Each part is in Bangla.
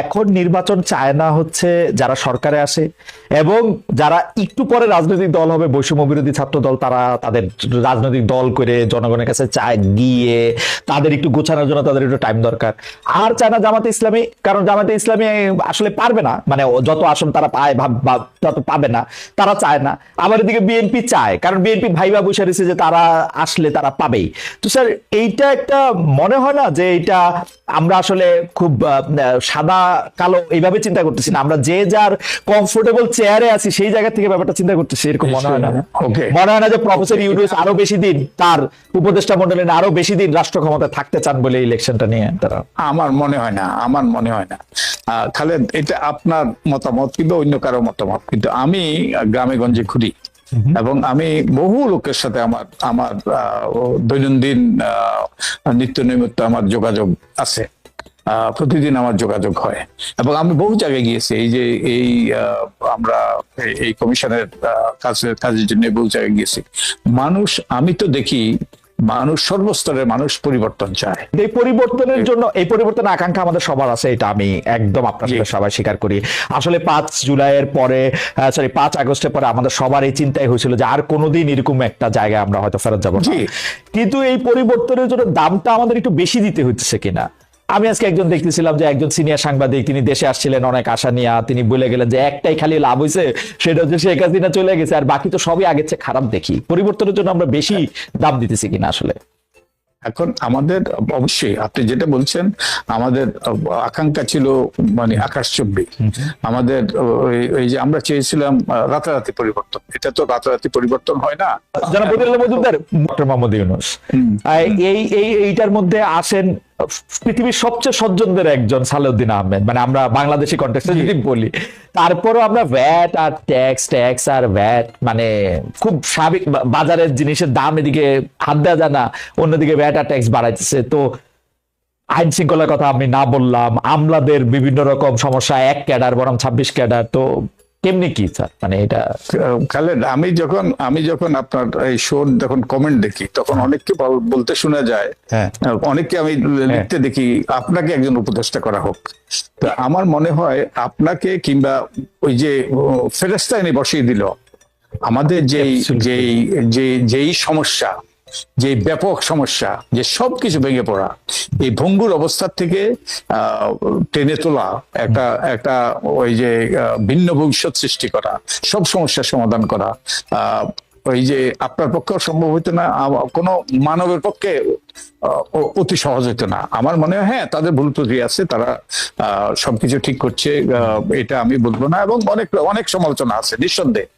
এখন নির্বাচন চায় না হচ্ছে যারা সরকারে আসে এবং যারা একটু পরে রাজনৈতিক দল হবে, বৈষম্য বিরোধী ছাত্র দল, তারা তাদের রাজনৈতিক দল করে জনগণের কাছে চায় গিয়ে তাদের একটু গোছানোর জন্য তাদের একটু টাইম দরকার। আর চায় না জামাতে ইসলামী, কারণ জামাতে ইসলামী আসলে পারবে না। মানে যত আসন তারা পায় তত পাবে না, তারা চায় না। আবার এদিকে বিএনপি চায়, কারণ বিএনপি ভাইবা বসে রয়েছে যে তারা আসলে তারা পাবেই। তো স্যার, এইটা একটা মনে হয় না যে এটা আমরা আসলে খুব সাদা কালো এইভাবে চিন্তা করতেছি না। আমরা যে যার কমফোর্টেবল চেয়ারে আছি সেই জায়গা থেকে ব্যাপারটা চিন্তা করতেছি এরকম মনে হয় না। মনে হয় না যে প্রফেসর ইউনুস আরও বেশি দিন তার উপদেষ্টা মন্ডলী আরও বেশি দিন রাষ্ট্র ক্ষমতায় থাকতে চান বলে ইলেকশনটা নিয়ে তারা। আমার মনে হয় না আমার মনে হয় না। খালেদ এটা আপনার মতামত কিংবা অন্য কারও মতামত। কিন্তু আমি গ্রামে গঞ্জে ঘুরি এবং আমি বহু লোকের সাথে আমার আমার দৈনন্দিন আহ, নিত্য নৈমিত্য আমার যোগাযোগ আছে। প্রতিদিন আমার যোগাযোগ হয়। এবং আমি বহু জায়গায় গিয়েছি এই যে এই আমরা এই- কমিশনের কাজের কাজের জন্য বহু জায়গায় গিয়েছি। মানুষ আমি তো দেখি মানুষ সর্বস্তরের মানুষ পরিবর্তন চায়। এই পরিবর্তনের জন্য এই পরিবর্তনের আকাঙ্ক্ষা আমাদের সবার আছে এটা আমি একদম আপনার সাথে সবাই স্বীকার করি। আসলে পাঁচ জুলাইয়ের পরে সরি পাঁচ আগস্টের পরে আমাদের সবার এই চিন্তাই হয়েছিল যে আর কোনোদিন এরকম একটা জায়গায় আমরা হয়তো ফেরত যাব কিন্তু এই পরিবর্তনের জন্য দামটা আমাদের একটু বেশি দিতে হচ্ছে কিনা। আমি আজকে একজন দেখতেছিলাম যে একজন সিনিয়র সাংবাদিক তিনি দেশে আসছিলেন অনেক আশা নিয়ে তিনি বলে গেলেন যে একটাই খালি লাভ হয়েছে সেটা হচ্ছে শেখ হাসিনা চলে গেছে আর বাকি তো সবই আগের চেয়ে খারাপ দেখি। পরিবর্তনের জন্য আমরা বেশি দাম দিতেছি কিনা আসলে? এখন আমাদের অবশ্যই আপনি যেটা বলছেন আমাদের আকাঙ্ক্ষা ছিল মানে আকাশচুম্বী আমাদের ওই- যে আমরা চেয়েছিলাম রাতারাতি পরিবর্তন। এটা তো রাতারাতি পরিবর্তন হয় না। বদিরুল্লাহ মজুমদার ডক্টর মোহাম্মদ ইউনুস। এই এই এইটার মধ্যে আসেন পৃথিবীর সবচেয়ে সজ্জনদের একজন সালেউদ্দিন আহমেদ। মানে আমরা বাংলাদেশি কন্টেক্সটে যদি বলি তারপরও আমরা ভ্যাট আর ট্যাক্স ট্যাক্স আর ভ্যাট মানে খুব স্বাভাবিক বাজারের জিনিসের দাম এদিকে হাত দেওয়া যায় না অন্যদিকে ভ্যাট আর ট্যাক্স বাড়াইতেছে। তো আইন শৃঙ্খলার কথা আমি না বললাম আমলাদের বিভিন্ন রকম সমস্যা এক ক্যাডার বরং ছাব্বিশ ক্যাডার তো কেমনি কি স্যার? মানে এটা খালেদ আমি যখন আমি যখন আপনার এই শোর যখন কমেন্ট দেখি তখন অনেককে বল- বলতে শোনা যায়। হ্যাঁ। অনেককে আমি লিখতে দেখি আপনাকে একজন উপদেষ্টা করা হোক। তো আমার মনে হয় আপনাকে কিংবা ওই যে ফেরেস্তা এনে বসিয়ে দিল। আমাদের যেই যেই যে যেই সমস্যা যে ব্যাপক সমস্যা, যে সবকিছু ভেঙে পড়া, এই ভঙ্গুর অবস্থার থেকে টেনে তোলা, একটা একটা ওই যে ভিন্ন ভবিষ্যৎ সৃষ্টি করা, সব সমস্যার সমাধান করা ওই যে আপনার পক্ষেও সম্ভব হইতো না কোনো মানবের পক্ষে অতি সহজ হইতো না। আমার মনে হয় হ্যাঁ তাদের ভুল ত্রুটি আছে, তারা সবকিছু ঠিক করছে এটা আমি বলব না, এবং অনেক অনেক সমালোচনা আছে, নিঃসন্দেহে।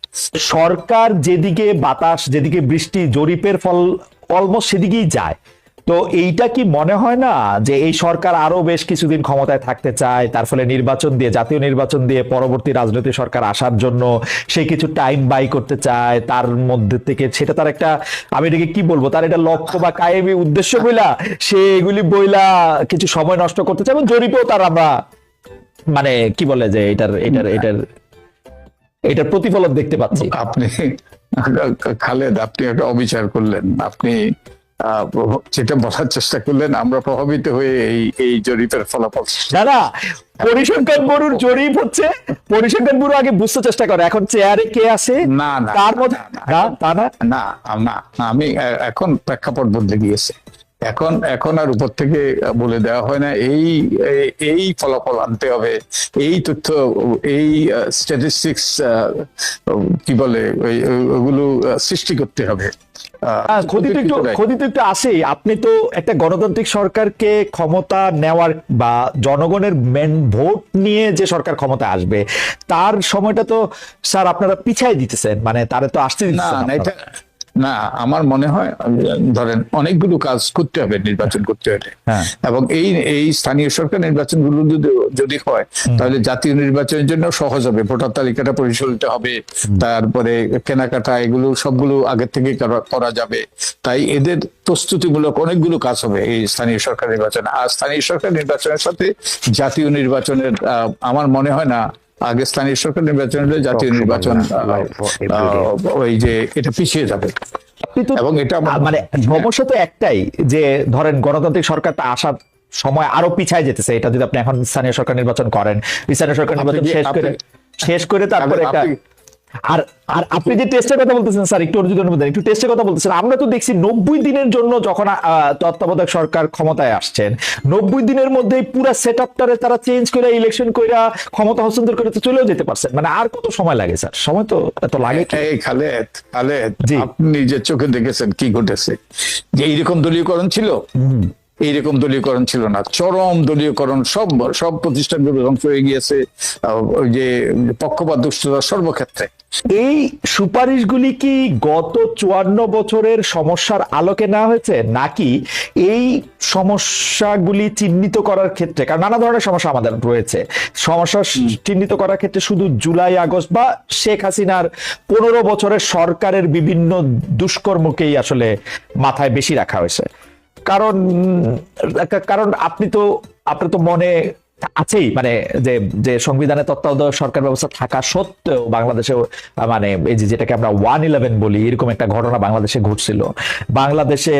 সরকার যেদিকে বাতাস, যেদিকে বৃষ্টি, জরিপের ফল অলমোস্ট সেদিকেই যায়। তো এইটা কি মনে হয় না যে এই সরকার আরও বেশ কিছুদিন ক্ষমতায় থাকতে চায়, তার ফলে নির্বাচন দিয়ে, জাতীয় নির্বাচন দিয়ে পরবর্তী রাজনৈতিক সরকার আসার জন্য সে কিছু টাইম বাই করতে চায়, তার মধ্যে থেকে সেটা তার একটা, আমি এটাকে কি বলব, তার এটা লক্ষ্য বা কায়েমি উদ্দেশ্য বইলা সে এগুলি বইলা কিছু সময় নষ্ট করতে চায় এবং জরিপেও তার আমরা মানে কি বলে যে এটার এটার এটার এটার প্রতিফলন দেখতে পাচ্ছি। আপনি খালেদ আপনি একটা অবিচার করলেন। আপনি যেটা বলার চেষ্টা করলেন আমরা প্রভাবিত হয়ে এই এই জরিপের ফলাফল না পরিসংখ্যান ব্যুরোর জরিপ হচ্ছে পরিসংখ্যান ব্যুরো আগে বুঝতে চেষ্টা করে। এখন চেয়ারে কে আছে? না, না, তার মধ্যে না না না আমি এখন প্রেক্ষাপট বদলে গিয়েছে। এখন এখন আর উপর থেকে বলে দেওয়া হয় না। এই এই- ফলাফল আনতে হবে। এই তথ্য এই স্ট্যাটিস্টিক্স কি বলে ওগুলো সৃষ্টি করতে হবে। হ্যাঁ, একটু। একটু আসেই। আপনি তো একটা গণতান্ত্রিক সরকারকে ক্ষমতা নেওয়ার বা জনগণের মেন ভোট নিয়ে যে সরকার ক্ষমতা আসবে তার সময়টা তো স্যার আপনারা পিছাই দিতেছেন। মানে তারে তো আসতে না না এটা না আমার মনে হয় ধরেন অনেকগুলো কাজ করতে হবে নির্বাচন করতে হলে। হ্যাঁ। এবং এই এই স্থানীয় সরকার নির্বাচনগুলো যদি যদি হয় তাহলে জাতীয় নির্বাচনের জন্য সহজ হবে। ভোটার তালিকাটা পরিচালিত হবে। তারপরে কেনাকাটা এগুলো সবগুলো আগের থেকে করা- যাবে। তাই এদের প্রস্তুতিমূলক অনেকগুলো কাজ হবে এই স্থানীয় সরকার নির্বাচনে। আর স্থানীয় সরকার নির্বাচনের সাথে জাতীয় নির্বাচনের আহ, আমার মনে হয় না আগে স্থানীয় সরকার নির্বাচন হলে জাতীয় নির্বাচন ওই যে এটা পিছিয়ে যাবে। এবং এটা মানে সমস্যা তো একটাই যে ধরেন গণতান্ত্রিক সরকার তা আসার সময় আরও পিছায় যেতেছে। এটা যদি আপনি এখন স্থানীয় সরকার নির্বাচন করেন স্থানীয় সরকার নির্বাচন শেষ করে শেষ করে তারপরে একটা আর আর আপনি যে টেস্টের কথা বলতেছেন স্যার একটু অনুমোদন একটু টেস্টের কথা বলতেছেন আমরা তো দেখছি নব্বই দিনের জন্য যখন তত্ত্বাবধায়ক সরকার ক্ষমতায় আসছেন নব্বই দিনের মধ্যেই পুরো সেট আপটারে তারা চেঞ্জ করে ইলেকশন ক্ষমতা হস্তান্তর করে তো চলেও যেতে পারছেন। মানে আর কত সময় লাগে স্যার সময় তো এত লাগে খালেদ খালেদ আপনি যে চোখে দেখেছেন কি ঘটেছে? যে এইরকম দলীয়করণ ছিল? এইরকম দলীয়করণ ছিল না। চরম দলীয়করণ সব সব প্রতিষ্ঠানগুলো ধ্বংস হয়ে গিয়েছে যে পক্ষপাত দুষ্টতা সর্বক্ষেত্রে। এই সুপারিশগুলি কি গত চুয়ান্ন বছরের সমস্যার আলোকে না হয়েছে? নাকি এই সমস্যাগুলি চিহ্নিত করার ক্ষেত্রে কারণ নানা ধরনের সমস্যা আমাদের রয়েছে। সমস্যা চিহ্নিত করার ক্ষেত্রে শুধু জুলাই আগস্ট বা শেখ হাসিনার পনেরো বছরের সরকারের বিভিন্ন দুষ্কর্মকেই আসলে মাথায় বেশি রাখা হয়েছে। কারণ কারণ আপনি তো আপনার তো মনে আছেই মানে যে যে সংবিধানে তত্ত্বাবধায়ক সরকার ব্যবস্থা থাকা সত্ত্বেও বাংলাদেশে মানে এই যে যেটাকে আমরা ওয়ান ইলেভেন বলি, এরকম একটা ঘটনা বাংলাদেশে ঘটছিল। বাংলাদেশে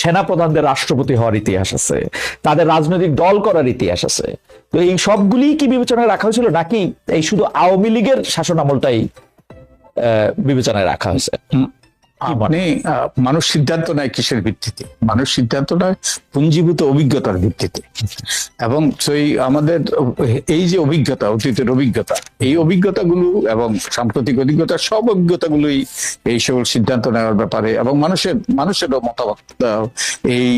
সেনাপ্রধানদের রাষ্ট্রপতি হওয়ার ইতিহাস আছে, তাদের রাজনৈতিক দল করার ইতিহাস আছে। তো এই সবগুলি কি বিবেচনায় রাখা হয়েছিল নাকি এই শুধু আওয়ামী লীগের শাসন আমলটাই বিবেচনায় রাখা হয়েছে? মনে- মানুষ সিদ্ধান্ত নেয় কিসের ভিত্তিতে? মানুষ সিদ্ধান্ত নেয় পুঞ্জীভূত অভিজ্ঞতার ভিত্তিতে। এবং সেই আমাদের এই যে অভিজ্ঞতা অতীতের অভিজ্ঞতা এই অভিজ্ঞতাগুলো এবং সাম্প্রতিক অভিজ্ঞতা সব অভিজ্ঞতাগুলোই এই সকল সিদ্ধান্ত নেওয়ার ব্যাপারে এবং মানুষের মানুষেরও মতামত এই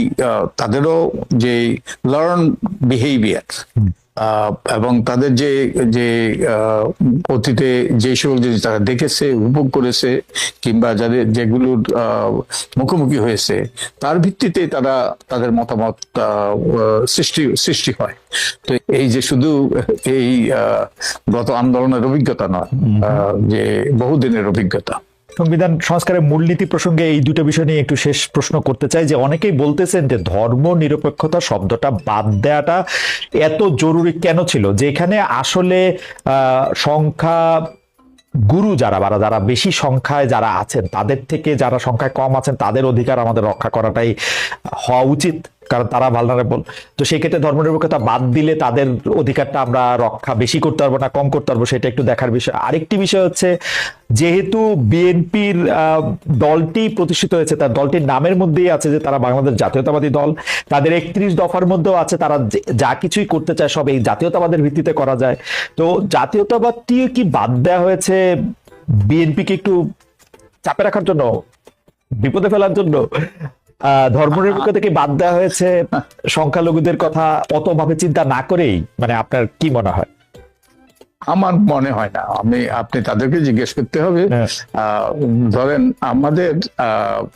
তাদেরও যে লার্ন বিহেভিয়ার এবং তাদের যে যে অতীতে যে সকল জিনিস তারা দেখেছে উপভোগ করেছে কিংবা যাদের যেগুলোর আহ, মুখোমুখি হয়েছে তার ভিত্তিতে তারা তাদের মতামত সৃষ্টি সৃষ্টি হয়। তো এই যে শুধু এই গত আন্দোলনের অভিজ্ঞতা নয় যে বহুদিনের অভিজ্ঞতা। সংবিধান সংস্কারের মূলনীতি প্রসঙ্গে এই দুটো বিষয় নিয়ে একটু শেষ প্রশ্ন করতে চাই, যে অনেকেই বলতেছেন যে ধর্ম নিরপেক্ষতা শব্দটা বাদ দেওয়াটা এত জরুরি কেন ছিল? যেখানে আসলে সংখ্যা গুরু যারা, বা যারা বেশি সংখ্যায় যারা আছেন, তাদের থেকে যারা সংখ্যায় কম আছেন, তাদের অধিকার আমাদের রক্ষা করাটাই হওয়া উচিত। কারণ তারা ভালনারেবল তো সেক্ষেত্রে ধর্মনিরপেক্ষতা বাদ দিলে তাদের অধিকারটা আমরা রক্ষা বেশি করতে পারব না, কম করতে পারব, সেটা একটু দেখার বিষয়। আরেকটি বিষয় হচ্ছে, যেহেতু বিএনপির দলটি প্রতিষ্ঠিত হয়েছে, তার দলটির নামের মধ্যেই আছে যে তারা বাংলাদেশ জাতীয়তাবাদী দল, তাদের একত্রিশ দফার মধ্যেও আছে তারা যে- কিছুই করতে চায় সব এই জাতীয়তাবাদের ভিত্তিতে করা যায়। তো জাতীয়তাবাদটি কি বাদ দেওয়া হয়েছে বিএনপিকে একটু চাপে রাখার জন্য, বিপদে ফেলার জন্য? ধর্মনিরপেক্ষ থেকে বাদ দেওয়া হয়েছে সংখ্যালঘুদের কথা অতভাবে চিন্তা না করেই মানে আপনার কি মনে হয়? আমার মনে হয় না। আমি আপনি তাদেরকে জিজ্ঞেস করতে হবে। হ্যাঁ। আহ, ধরেন আমাদের আহ,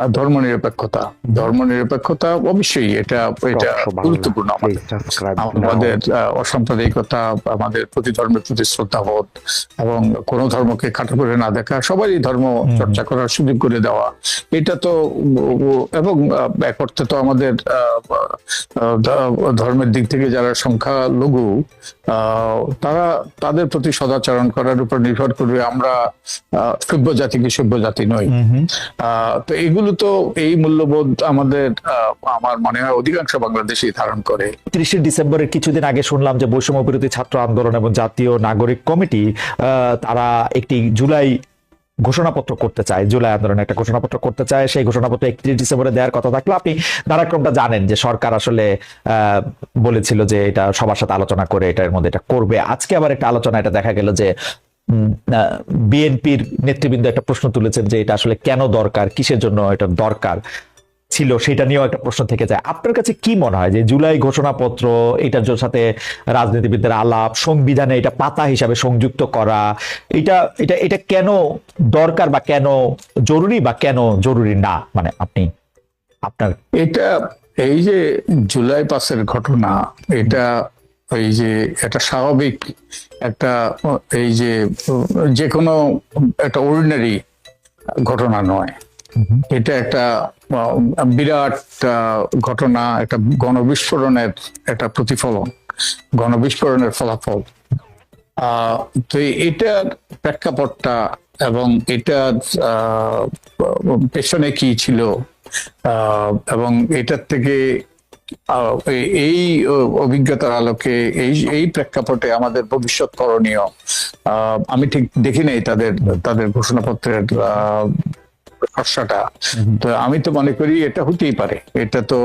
যে ধর্ম নিরপেক্ষতা ধর্ম নিরপেক্ষতা অবশ্যই এটা এটা গুরুত্বপূর্ণ আমাদের। অসাম্প্রদায়িকতা আমাদের প্রতি ধর্মের প্রতি শ্রদ্ধাবোধ এবং কোন ধর্মকে খাটো করে না দেখা সবারই ধর্ম চর্চা করার সুযোগ করে দেওয়া। এটা তো এবং এক অর্থে তো আমাদের ধর্মের দিক থেকে যারা সংখ্যা লঘু আহ, তারা তাদের প্রতি সদাচরণ করার উপর নির্ভর করবে আমরা সভ্য জাতি কি সভ্য জাতি নই। আহ, তো এগুলো তো এই মূল্যবোধ আমাদের আমার মনে হয় অধিকাংশ বাংলাদেশি ধারণ করে। তিরিশে ডিসেম্বরের কিছুদিন আগে শুনলাম যে বৈষম্য বিরোধী ছাত্র আন্দোলন এবং জাতীয় নাগরিক কমিটি তারা একটি জুলাই ঘোষণাপত্র করতে চায়, জুলাই আন্দোলনে একটা ঘোষণাপত্র করতে চায়। সেই ঘোষণাপত্র একত্রিশ ডিসেম্বরে দেওয়ার কথা থাকলে আপনি ধারাক্রমটা জানেন যে সরকার আসলে বলেছিল যে এটা সবার সাথে আলোচনা করে এটার মধ্যে এটা করবে। আজকে আবার একটা আলোচনা, এটা দেখা গেল যে বিএনপির নেতৃবৃন্দ একটা প্রশ্ন তুলেছেন যে এটা আসলে কেন দরকার? কিসের জন্য এটা দরকার ছিল? সেটা নিয়েও একটা প্রশ্ন থেকে যায়। আপনার কাছে কি মনে হয় যে জুলাই ঘোষণাপত্র, এটার সাথে রাজনীতিবিদদের আলাপ, সংবিধানে এটা পাতা হিসাবে সংযুক্ত করা, এটা এটা এটা কেন দরকার বা কেন জরুরি বা কেন জরুরি না? মানে আপনি, আপনার এটা এই যে জুলাই পাসের ঘটনা, এটা এই যে একটা স্বাভাবিক একটা এই যে যে কোনো একটা অর্ডিনারি ঘটনা নয়। এটা একটা বিরাট ঘটনা একটা গণবিস্ফোরণের একটা প্রতিফলন গণবিস্ফোরণের ফলাফল। আহ, তো এটার প্রেক্ষাপটটা এবং এটার আহ, পেছনে কি ছিল এবং এটার থেকে এই- এই অভিজ্ঞতার আলোকে এই এই প্রেক্ষাপটে আমাদের ভবিষ্যৎ করণীয় আমি ঠিক দেখি নাই তাদের তাদের ঘোষণাপত্রের আহ, খসড়াটা। তো আমি তো মনে করি এটা হতেই পারে। এটা তো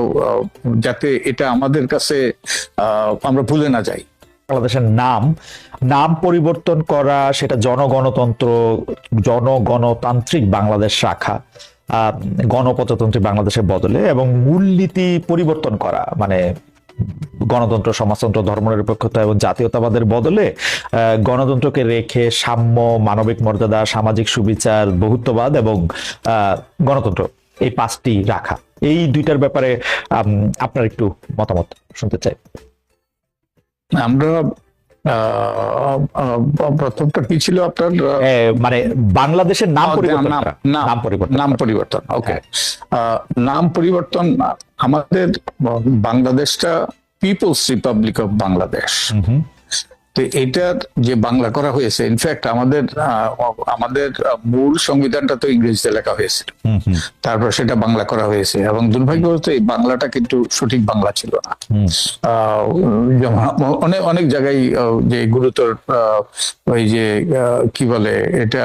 যাতে এটা আমাদের কাছে আহ, আমরা ভুলে না যাই। বাংলাদেশের নাম নাম পরিবর্তন করা সেটা জনগণতন্ত্র জনগণতান্ত্রিক বাংলাদেশ শাখা। গণপ্রজাতন্ত্রী বাংলাদেশের বদলে এবং মূলনীতি পরিবর্তন করা মানে গণতন্ত্র, সমাজতন্ত্র, ধর্মনিরপেক্ষতা এবং জাতীয়তাবাদের বদলে গণতন্ত্রকে রেখে সাম্য, মানবিক মর্যাদা, সামাজিক সুবিচার, বহুত্ববাদ এবং গণতন্ত্র এই পাঁচটি রাখা। এই দুইটার ব্যাপারে আপনার একটু মতামত শুনতে চাই। আমরা প্রথমটা কি ছিল আপনার? মানে বাংলাদেশের নাম পরিবর্তন নাম- পরিবর্তন নাম পরিবর্তন ওকে নাম পরিবর্তন আমাদের বাংলাদেশটা পিপলস রিপাবলিক অফ বাংলাদেশ। তো এটার যে বাংলা করা হয়েছে ইনফ্যাক্ট আমাদের আমাদের মূল সংবিধানটা তো ইংরেজিতে লেখা হুম তারপর সেটা বাংলা করা হয়েছে। এবং দুর্ভাগ্যবশত এই বাংলাটা কিন্তু সঠিক বাংলা ছিল না। অনেক অনেক জায়গায় যে গুরুতর ওই যে কি বলে এটা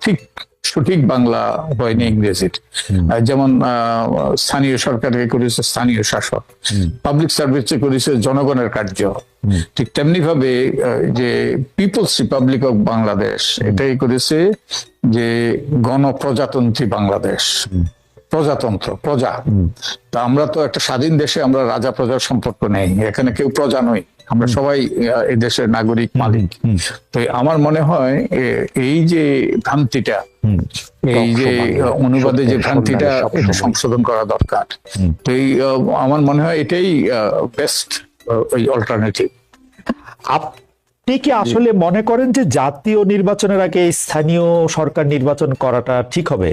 ঠিক সঠিক বাংলা হয়নি ইংরেজির যেমন আহ, স্থানীয় সরকারকে করেছে স্থানীয় শাসক। পাবলিক সার্ভিস করেছে জনগণের কার্য। ঠিক তেমনি ভাবে যে পিপলস রিপাবলিক অফ বাংলাদেশ এটাই করেছে যে গণপ্রজাতন্ত্রী বাংলাদেশ। প্রজাতন্ত্র প্রজা। তা আমরা তো একটা স্বাধীন দেশে আমরা রাজা প্রজার সম্পর্ক নেই। এখানে কেউ প্রজা নই। আমরা সবাই এই দেশের নাগরিক মালিক। তো আমার মনে হয় এই যে ভ্রান্তিটা। এই যে অনুবাদে যে ভ্রান্তিটা সংশোধন করা দরকার। তো এই আমার মনে হয় এটাই বেস্ট ওই অল্টারনেটিভ আপনি কি আসলে মনে করেন যে জাতীয় নির্বাচনের আগে স্থানীয় সরকার নির্বাচন করাটা ঠিক হবে?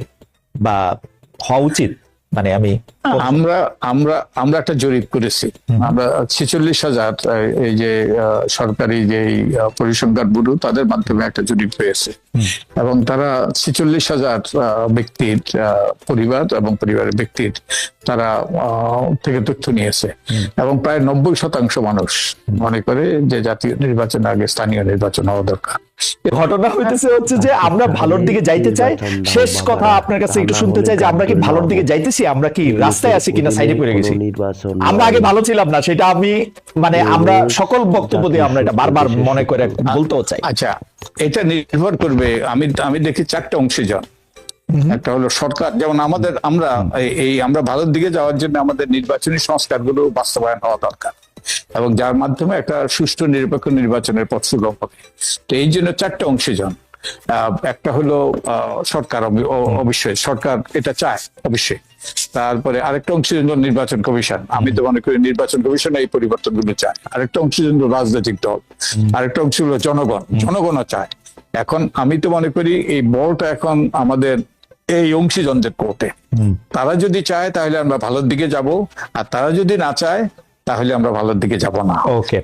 বা হওয়া উচিত? মানে আমি আমরা আমরা আমরা একটা জরিপ করেছি। আমরা ছেচল্লিশ হাজার এই যে সরকারি যে পরিসংখ্যান ব্যুরো তাদের মাধ্যমে একটা জরিপ হয়েছে এবং তারা ছেচল্লিশ হাজার আহ, ব্যক্তির আহ, পরিবার এবং পরিবারের ব্যক্তির তারা আহ, থেকে তথ্য নিয়েছে। এবং প্রায় নব্বই শতাংশ মানুষ মনে করে যে জাতীয় নির্বাচনের আগে স্থানীয় নির্বাচন হওয়া দরকার। ঘটনা হইতেছে হচ্ছে যে আমরা ভালোর দিকে যাইতে চাই। শেষ কথা আপনার কাছে একটু শুনতে চাই যে আমরা কি ভালোর দিকে যাইতেছি? আমরা কি রাস্তায় আছি কিনা সাইডে পড়ে গেছি? আমরা আগে ভালো ছিলাম না সেটা আমি মানে আমরা সকল বক্তব্য দিয়ে আমরা এটা বারবার মনে করে বলতেও চাই। আচ্ছা এটা নির্ভর করবে আমি আমি দেখি চারটা অংশীজন। একটা হলো সরকার যেমন আমাদের আমরা এই- আমরা ভারত দিকে যাওয়ার জন্য আমাদের নির্বাচনী সংস্কারগুলো বাস্তবায়ন হওয়া দরকার। এবং যার মাধ্যমে একটা সুষ্ঠু নিরপেক্ষ নির্বাচনের পথ সুগম হবে। তো এই জন্য চারটা অংশীজন। একটা হলো সরকার অবশ্যই সরকার এটা চায় অবশ্যই। তারপরে আরেকটা অংশ হলো নির্বাচন কমিশন। আমি তো মনে করি নির্বাচন কমিশন এই পরিবর্তনগুলো চায়। আরেকটা অংশ হলো রাজনৈতিক দল। আরেকটা অংশ হলো জনগণ। জনগণও চায়। এখন আমি তো মনে করি এই বলটা এখন আমাদের এই অংশীজনদের কোর্টে তারা যদি চায় তাহলে আমরা ভালোর দিকে যাব। আর তারা যদি না চায় তাহলে আমরা ভালোর দিকে যাব না। ওকে।